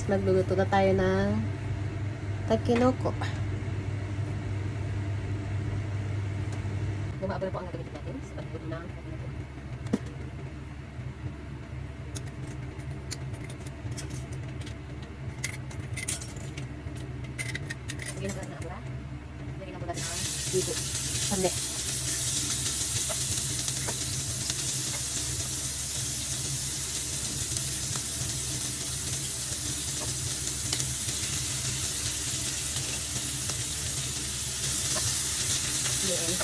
guys, magluluto na tayo ng takinoko. Bumaabot na po ang gagamitin natin sa pagluluto ng takinoko. Lagyan natin ng abura. Lagyan natin natin ang dito. Sande. Natin.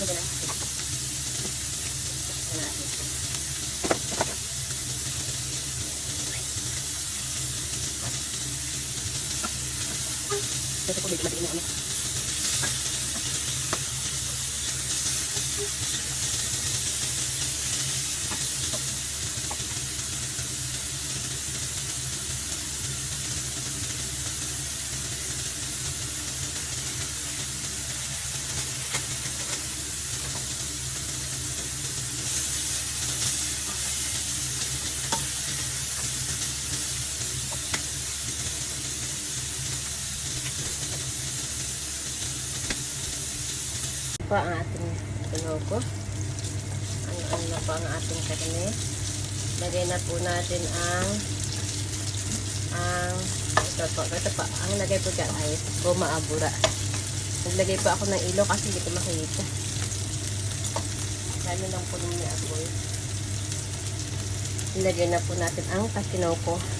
Lagyan natin. Ito po, medyo matikin na ulit. Po ang ating tulogo. Ano, ano na po ang ating karne. Lagay na po natin ang ang ito po, ito po, ang lagay po dyan ay goma abura. Naglagay po ako ng ilo kasi hindi ko makikita. Lalo lang po nung apoy. Ilagay na po natin ang kakinoko. Yan.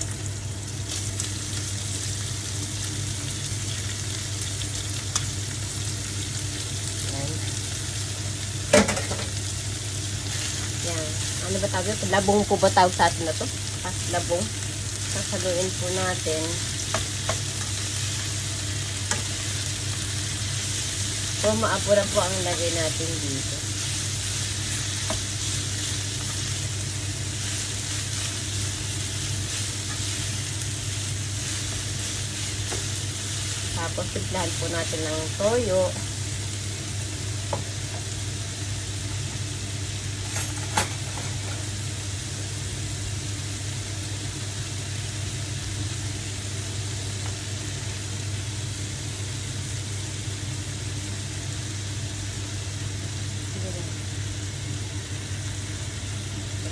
Yan. Ano ba tawag ito? Labong po ba tawag sa atin na to? Kas labong. Sasaluin po natin. So, maapura po ang lagay natin dito. Tapos, tiplahan po natin ng toyo.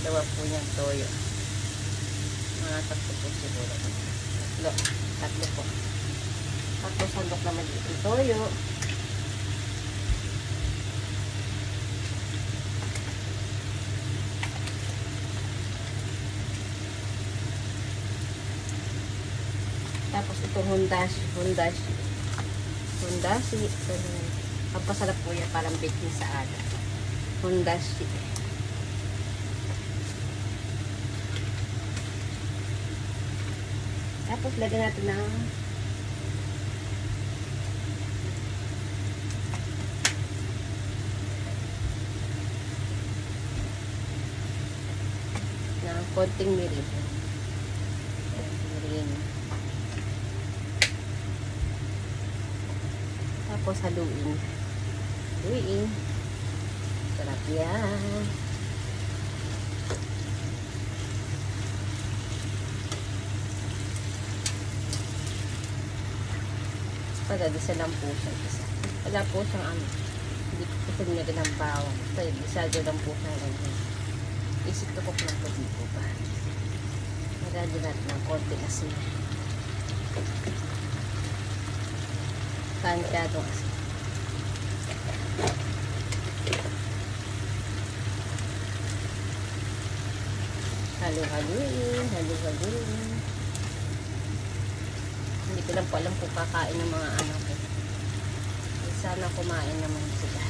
Dalawa po niyang toyo. Mga tatlo po siguro. Tatlo. Tatlo po. Tatlo sandok naman dito yung toyo. Tapos itong hundashi, hundashi. Hundashi. ganun. Pampasarap po yan parang baking sa ala. Hundashi. Tapos lagyan natin ng ng konting mirin. Mirin. Tapos haluin. Haluin. Sarap yan. Pagagisa lang po siya. Isa. Wala po siyang ano. Hindi ko po nilagyan ng bawang. Kaya gisado lang po siya. Isip ko po lang po dito pa. Lagyan natin ng konting asin. Kantyadong asin. Halo-haloin, halo-haloin. Hindi lang po alam kung kakain ng mga anak ko. Sana kumain naman sila.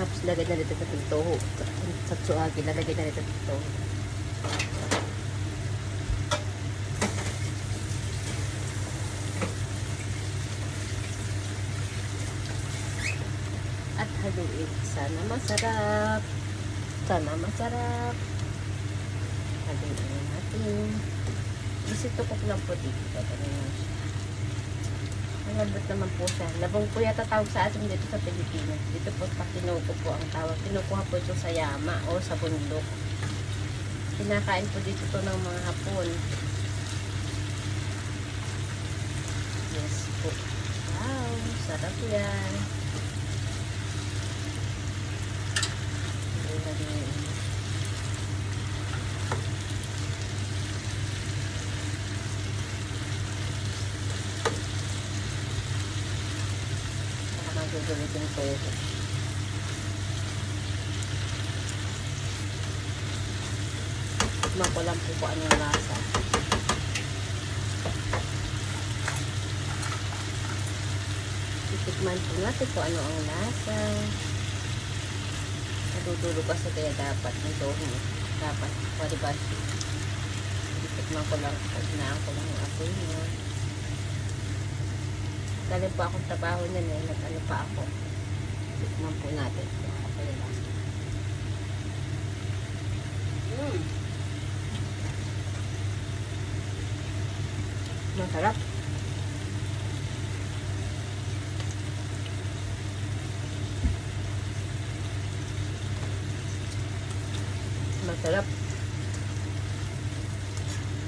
Tapos lagay na dito ng toho. Sa tsuagi, lalagay na dito ng toho. Haluin. Sana masarap. Sana masarap. natin ang ating isitukok lang po dito. Siya. Malambot naman po siya. Labong po yata tawag sa atin dito sa Pilipinas. Dito po pa kinuko po ang tawag. Kinukuha po ito sa yama o sa bundok. Kinakain po dito to ng mga hapon. Yes po. Wow, sarap yan. Magugulutin ko ito. Tikman ko lang po kung anong lasa. Titikman po natin kung ano ang lasa. Natutulog kasi kaya dapat nito mo. Dapat, o diba? Titikman ko lang, ugnaan ko lang yung apoy niya. Galing pa akong trabaho na eh, nag-ano pa ako. Tikman po natin yung lasa. Mm. Masarap. Masarap.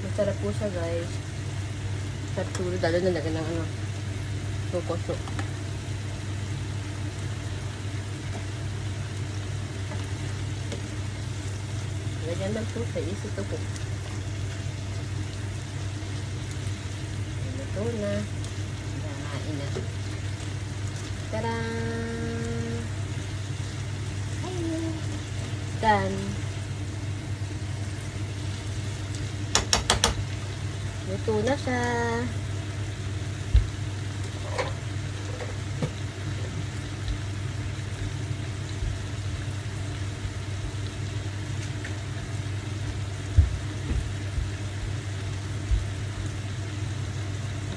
Masarap po siya guys. Sarap tulad lalo na lagyan ng ano. Tukoso. Lagyan po sa isi to po. Luto na. Nakain na. Tara! Ayun. Done. Luto na siya.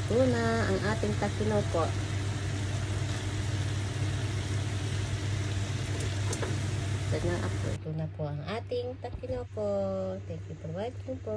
Ito na ang ating takinopo. Ito na ako. Ito na po ang ating takinopo. Thank you for watching po.